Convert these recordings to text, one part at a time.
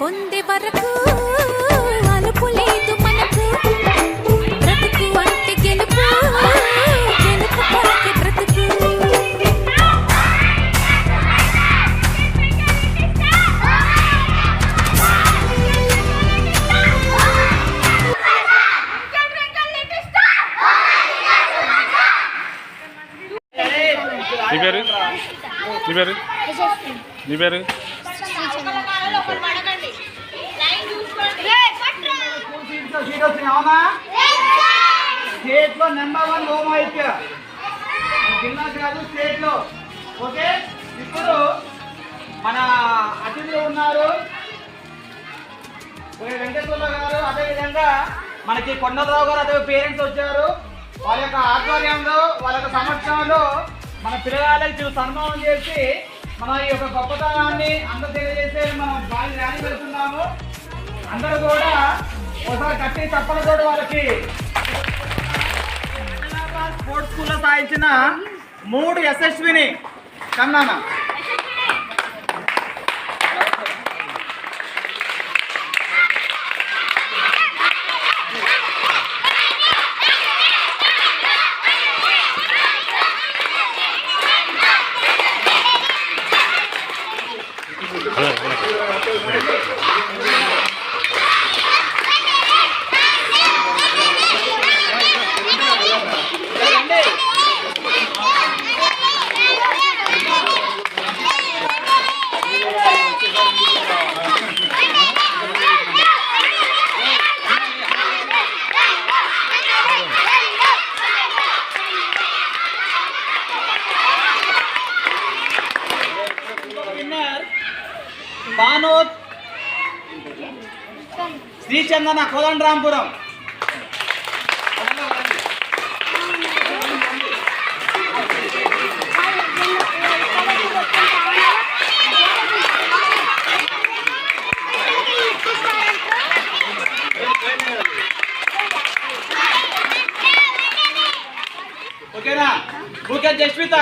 పొందే వరకు అలుపు లేదు మనకు. బ్రతుకు అంటే గెలుపు గెలుపు కొరకే బ్రతుకు. నీ పేరు? నీ పేరు? నీ పేరు? సీట్ వచ్చినాయి అవునా స్టేట్లో నెంబర్ వన్ హోమ్ ఐక్య జిల్లా కాదు స్టేట్లో. ఓకే? ఇప్పుడు మన అతిథులు ఉన్నారు. ఓకే, గారు అదేవిధంగా మనకి కొండరావు గారు అదే పేరెంట్స్ వచ్చారు. వాళ్ళ యొక్క ఆధ్వర్యంలో వాళ్ళ యొక్క సమక్షంలో మన పిల్లగాళ్ళకి సన్మానం చేసి మన ఈ యొక్క గొప్పతనాన్ని అందరూ తెలియజేసే మనం బాగా ర్యాలీ పెడుతున్నాము. అందరూ కూడా ఒకసారి కట్టి తప్పలతో వాళ్ళకి. హైదరాబాద్ స్పోర్ట్స్ స్కూల్లో సాధించిన మూడు యశస్విని. కన్నానా శ్రీచందన కోదండరాంపురం. ఓకేనా? ఓకే జస్మిత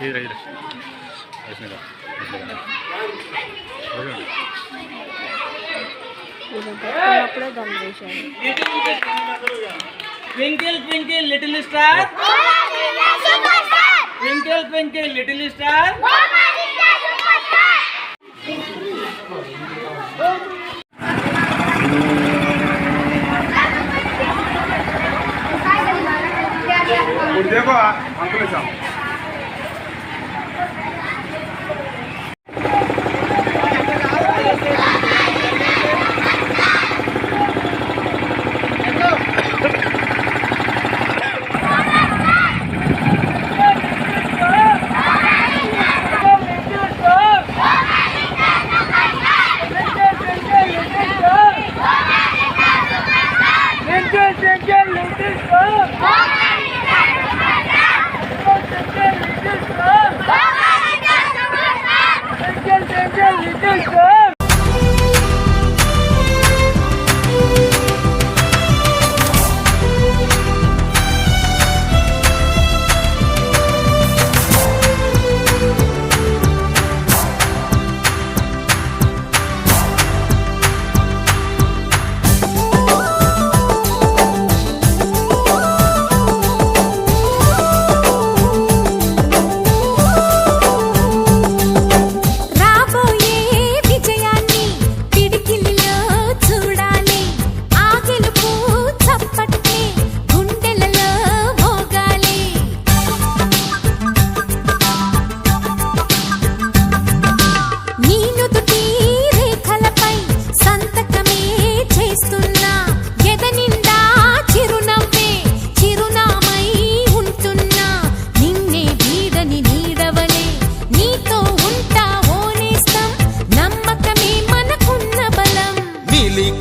इधर इधर इसमें का twinkle twinkle little star twinkle twinkle little star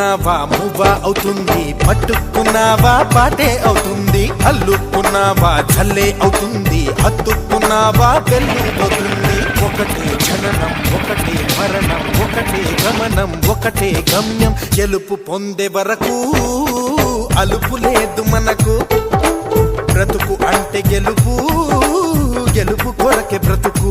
అల్లుకున్నావా మువ్వ అవుతుంది. పట్టుకున్నావా? పాటే అవుతుంది. అల్లుకున్నావా? చల్లే అవుతుంది. హత్తుకున్నావా? పెళ్ళిపోతుంది ఒకటే జననం ఒకటే మరణం ఒకటే గమనం ఒకటే గమ్యం. గెలుపు పొందే వరకు అలుపు లేదు మనకు. బ్రతుకు అంటే గెలుపు గెలుపు కొరకే బ్రతుకు.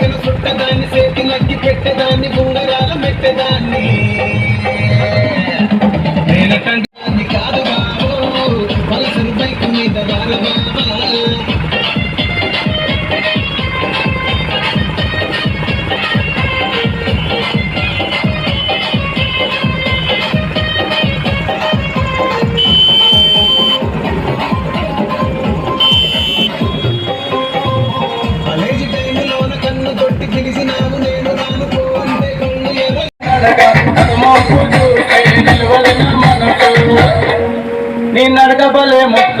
సెగలు సుట్టదాన్ని సేతి నక్కి పెట్టేదాన్ని గుండరాల మెట్టేదాన్ని. ನೀ ನಡ್ಕಬಲೆ ಮುಖ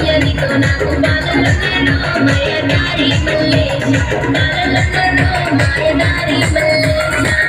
तो तो मायदारी मल्ले मायदारी मल्ले